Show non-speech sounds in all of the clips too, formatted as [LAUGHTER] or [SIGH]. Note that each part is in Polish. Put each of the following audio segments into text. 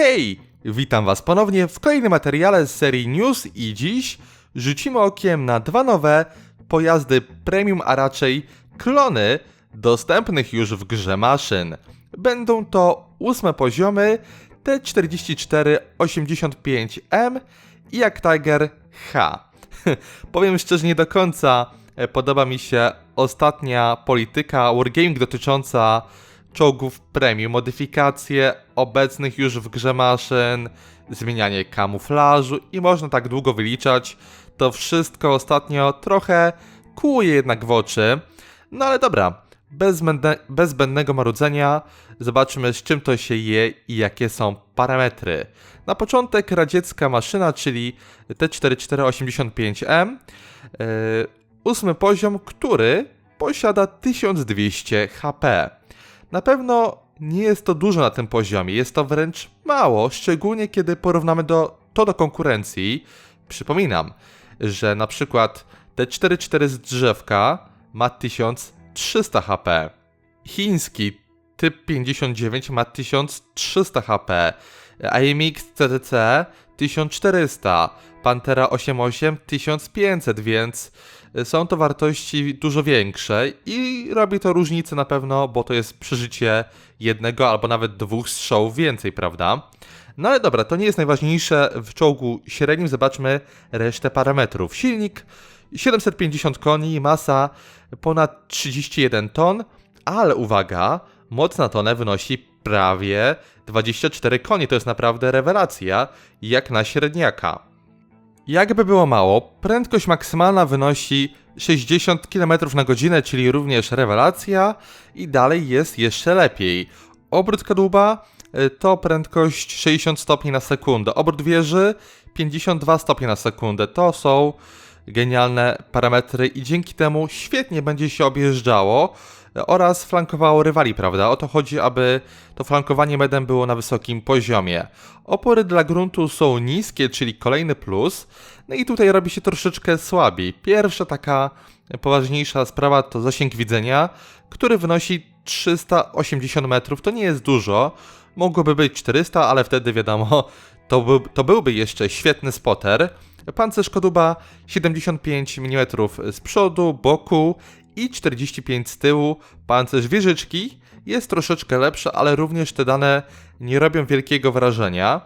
Hej! Witam Was ponownie w kolejnym materiale z serii News i dziś rzucimy okiem na dwa nowe pojazdy premium, a raczej klony dostępnych już w grze maszyn. Będą to ósme poziomy T4485M i jak Tiger H. [LAUGHS] Powiem szczerze, nie do końca e, podoba mi się ostatnia polityka Wargaming dotycząca czołgów premium, modyfikacje obecnych już w grze maszyn, zmienianie kamuflażu i można tak długo wyliczać. To wszystko ostatnio trochę kłuje jednak w oczy. No ale dobra, bez, zbędne, bez zbędnego marudzenia zobaczmy z czym to się je i jakie są parametry. Na początek radziecka maszyna, czyli T4485M, yy, ósmy poziom, który posiada 1200 HP. Na pewno nie jest to dużo na tym poziomie, jest to wręcz mało, szczególnie kiedy porównamy do, to do konkurencji. Przypominam, że na przykład T44 z drzewka ma 1300 HP. Chiński typ 59 ma 1300 HP. AMX CTC 1400. Pantera 88 1500, więc są to wartości dużo większe i robi to różnicę na pewno, bo to jest przeżycie jednego albo nawet dwóch strzałów więcej, prawda? No ale dobra, to nie jest najważniejsze w czołgu średnim. Zobaczmy resztę parametrów. Silnik 750 koni, masa ponad 31 ton, ale uwaga, moc na tonę wynosi prawie 24 konie. To jest naprawdę rewelacja, jak na średniaka. Jakby było mało, prędkość maksymalna wynosi 60 km na godzinę, czyli również rewelacja i dalej jest jeszcze lepiej. Obrót kadłuba y, to prędkość 60 stopni na sekundę, obrót wieży 52 stopnie na sekundę. To są genialne parametry i dzięki temu świetnie będzie się objeżdżało oraz flankowało rywali, prawda? O to chodzi, aby to flankowanie medem było na wysokim poziomie. Opory dla gruntu są niskie, czyli kolejny plus. No i tutaj robi się troszeczkę słabiej. Pierwsza taka poważniejsza sprawa to zasięg widzenia, który wynosi 380 metrów. To nie jest dużo. Mogłoby być 400, ale wtedy wiadomo, to, to byłby jeszcze świetny spotter. Pancerz koduba 75 mm z przodu, boku i 45 z tyłu. Pancerz wieżyczki jest troszeczkę lepszy, ale również te dane nie robią wielkiego wrażenia.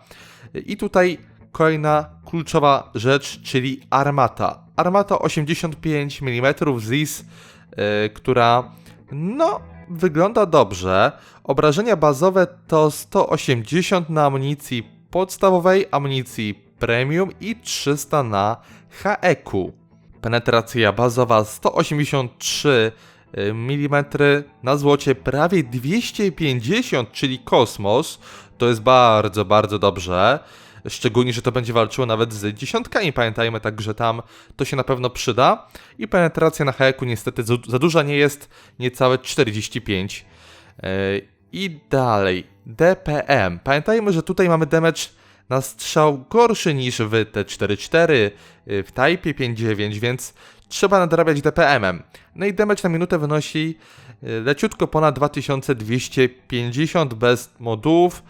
I tutaj kolejna kluczowa rzecz, czyli armata. Armata 85 mm ZIS, yy, która no wygląda dobrze. Obrażenia bazowe to 180 na amunicji podstawowej, amunicji premium i 300 na HEQ. Penetracja bazowa 183 mm, na złocie prawie 250, czyli kosmos. To jest bardzo, bardzo dobrze. Szczególnie, że to będzie walczyło nawet z dziesiątkami, pamiętajmy, także tam to się na pewno przyda. I penetracja na haeku niestety za duża nie jest, niecałe 45. Yy, I dalej, DPM. Pamiętajmy, że tutaj mamy damage na strzał gorszy niż w T44, y, w Type 5.9, więc trzeba nadrabiać DPM-em. No i damage na minutę wynosi y, leciutko ponad 2250 bez modułów,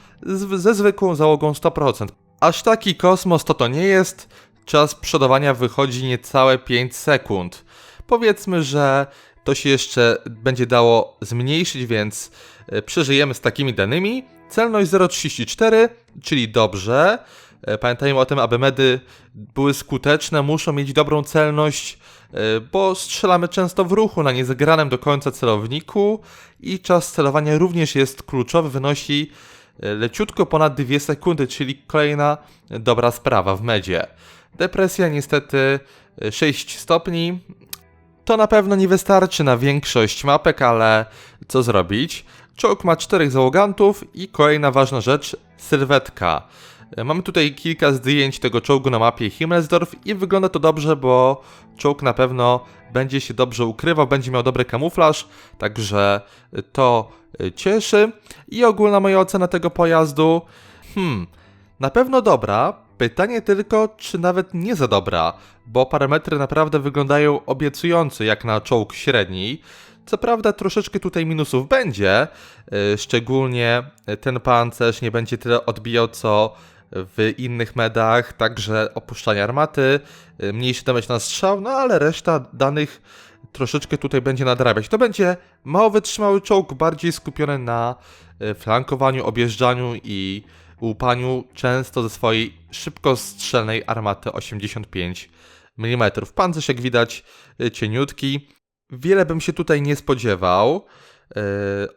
ze zwykłą załogą 100%. Aż taki kosmos to to nie jest, czas przodowania wychodzi niecałe 5 sekund. Powiedzmy, że to się jeszcze będzie dało zmniejszyć, więc y, przeżyjemy z takimi danymi. Celność 0,34, czyli dobrze. E, pamiętajmy o tym, aby medy były skuteczne, muszą mieć dobrą celność, e, bo strzelamy często w ruchu na niezagranym do końca celowniku i czas celowania również jest kluczowy, wynosi e, leciutko ponad 2 sekundy, czyli kolejna dobra sprawa w medzie. Depresja niestety 6 stopni. To na pewno nie wystarczy na większość mapek, ale co zrobić? Czołg ma czterech załogantów i kolejna ważna rzecz, sylwetka. E, mamy tutaj kilka zdjęć tego czołgu na mapie Himmelsdorf i wygląda to dobrze, bo czołg na pewno będzie się dobrze ukrywał, będzie miał dobry kamuflaż, także to e, cieszy. I ogólna moja ocena tego pojazdu, hmm, na pewno dobra, Pytanie tylko, czy nawet nie za dobra, bo parametry naprawdę wyglądają obiecująco jak na czołg średni. Co prawda troszeczkę tutaj minusów będzie, yy, szczególnie ten pancerz nie będzie tyle odbijał co w innych medach, także opuszczanie armaty, yy, mniejszy damage na strzał, no ale reszta danych troszeczkę tutaj będzie nadrabiać. To będzie mało wytrzymały czołg, bardziej skupiony na yy, flankowaniu, objeżdżaniu i łupaniu często ze swojej szybkostrzelnej armaty 85 mm. Pancerz jak widać cieniutki. Wiele bym się tutaj nie spodziewał. Yy,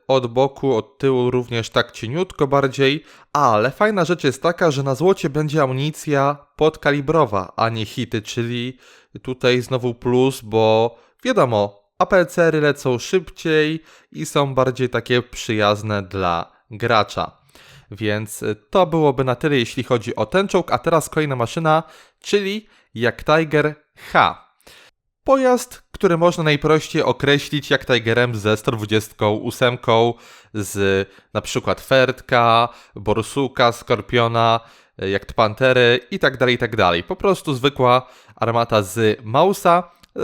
Od boku, od tyłu również tak cieniutko bardziej, ale fajna rzecz jest taka, że na złocie będzie amunicja podkalibrowa, a nie hity, czyli tutaj znowu plus, bo wiadomo, APCR-y lecą szybciej i są bardziej takie przyjazne dla gracza. Więc to byłoby na tyle, jeśli chodzi o ten czołg. A teraz kolejna maszyna, czyli jak Tiger H. Pojazd, który można najprościej określić jak Tigerem ze 128, z na przykład Fertka, Borsuka, Skorpiona, y, jak Pantery i tak dalej, i tak dalej. Po prostu zwykła armata z Mausa,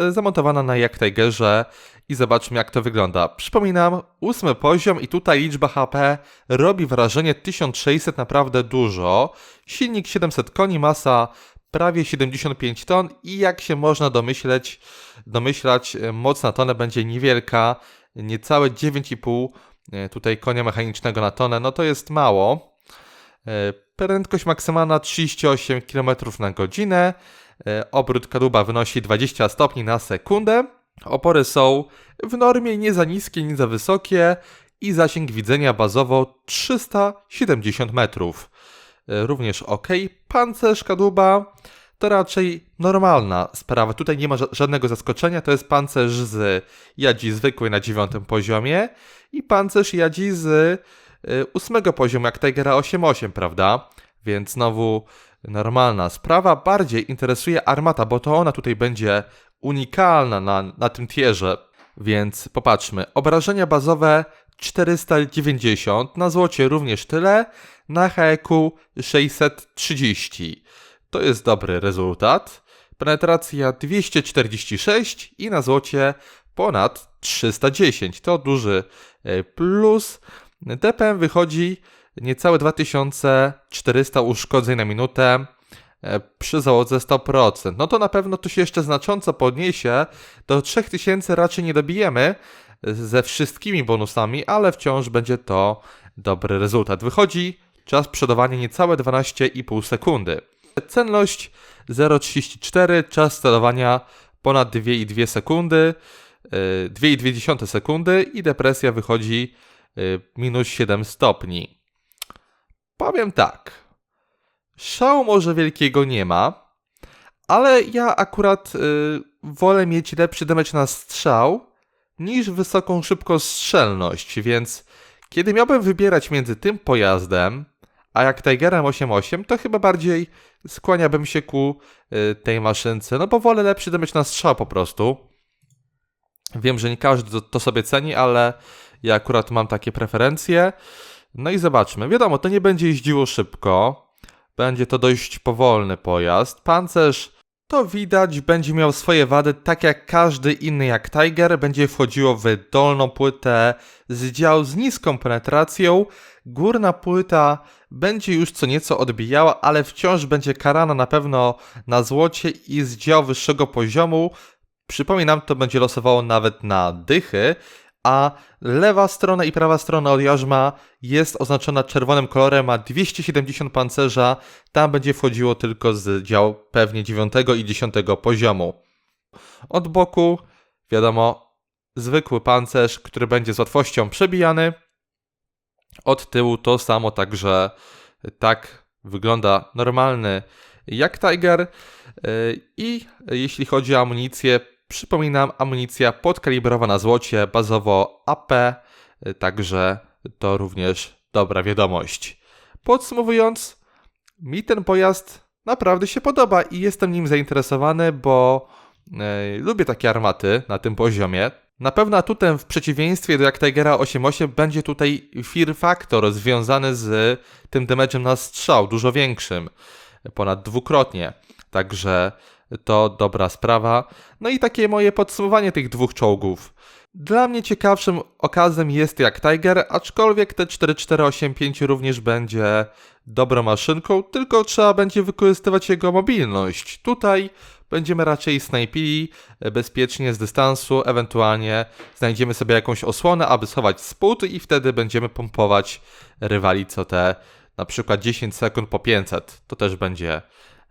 y, zamontowana na jak Tigerze i zobaczmy jak to wygląda. Przypominam, ósmy poziom i tutaj liczba HP robi wrażenie 1600 naprawdę dużo. Silnik 700 koni, masa prawie 75 ton i jak się można domyśleć, domyślać, e, moc na tonę będzie niewielka, niecałe 9,5 e, tutaj konia mechanicznego na tonę, no to jest mało. E, Prędkość maksymalna 38 km na godzinę, obrót kadłuba wynosi 20 stopni na sekundę. Opory są w normie nie za niskie, nie za wysokie i zasięg widzenia bazowo 370 metrów. E, Również ok. Pancerz kadłuba to raczej normalna sprawa. Tutaj nie ma ża- żadnego zaskoczenia. To jest pancerz z jadzi zwykłej na dziewiątym poziomie i pancerz jadzi z y, ósmego poziomu, jak Tigera 8.8, prawda? Więc znowu normalna sprawa. Bardziej interesuje armata, bo to ona tutaj będzie unikalna na, na tym tierze. Więc popatrzmy. Obrażenia bazowe 490, na złocie również tyle, na HEQ 630. To jest dobry rezultat. Penetracja 246 i na złocie ponad 310. To duży e, plus. DPM wychodzi niecałe 2400 uszkodzeń na minutę e, przy załodze 100%. No to na pewno to się jeszcze znacząco podniesie. Do 3000 raczej nie dobijemy ze wszystkimi bonusami, ale wciąż będzie to dobry rezultat. Wychodzi czas przodowania niecałe 12,5 sekundy. Cenność 0,34, czas sterowania ponad 2,2 sekundy, yy, 2,2 sekundy i depresja wychodzi yy, minus 7 stopni. Powiem tak, szału może wielkiego nie ma, ale ja akurat yy, wolę mieć lepszy damage na strzał niż wysoką szybkostrzelność, więc kiedy miałbym wybierać między tym pojazdem, a jak Tigerem 8.8, to chyba bardziej skłaniałbym się ku y, tej maszynce, no bo wolę lepszy damage na strzał po prostu. Wiem, że nie każdy to, to sobie ceni, ale ja akurat mam takie preferencje. No i zobaczmy. Wiadomo, to nie będzie jeździło szybko. Będzie to dość powolny pojazd. Pancerz to widać, będzie miał swoje wady, tak jak każdy inny jak Tiger, będzie wchodziło w dolną płytę z dział z niską penetracją. Górna płyta będzie już co nieco odbijała, ale wciąż będzie karana na pewno na złocie i z dział wyższego poziomu. Przypominam, to będzie losowało nawet na dychy, a lewa strona i prawa strona od jarzma jest oznaczona czerwonym kolorem, ma 270 pancerza, tam będzie wchodziło tylko z dział pewnie 9 i 10 poziomu. Od boku, wiadomo, zwykły pancerz, który będzie z łatwością przebijany. Od tyłu to samo, także tak wygląda normalny jak Tiger. I jeśli chodzi o amunicję, Przypominam, amunicja podkalibrowa na złocie, bazowo AP, także to również dobra wiadomość. Podsumowując, mi ten pojazd naprawdę się podoba i jestem nim zainteresowany, bo e, lubię takie armaty na tym poziomie. Na pewno atutem w przeciwieństwie do jak Tigera 8.8 będzie tutaj fear factor związany z tym damage'em na strzał, dużo większym. ponad dwukrotnie. Także to dobra sprawa. No i takie moje podsumowanie tych dwóch czołgów. Dla mnie ciekawszym okazem jest jak Tiger, aczkolwiek T4485 również będzie dobrą maszynką, tylko trzeba będzie wykorzystywać jego mobilność. Tutaj będziemy raczej snajpili e, bezpiecznie z dystansu, ewentualnie znajdziemy sobie jakąś osłonę, aby schować spód i wtedy będziemy pompować rywali co te na przykład 10 sekund po 500. To też będzie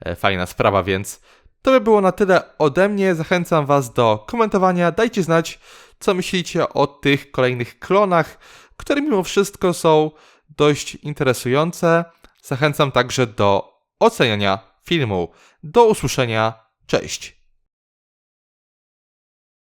e, fajna sprawa, więc to by było na tyle ode mnie. Zachęcam Was do komentowania. Dajcie znać, co myślicie o tych kolejnych klonach, które mimo wszystko są dość interesujące. Zachęcam także do oceniania filmu. Do usłyszenia. Cześć.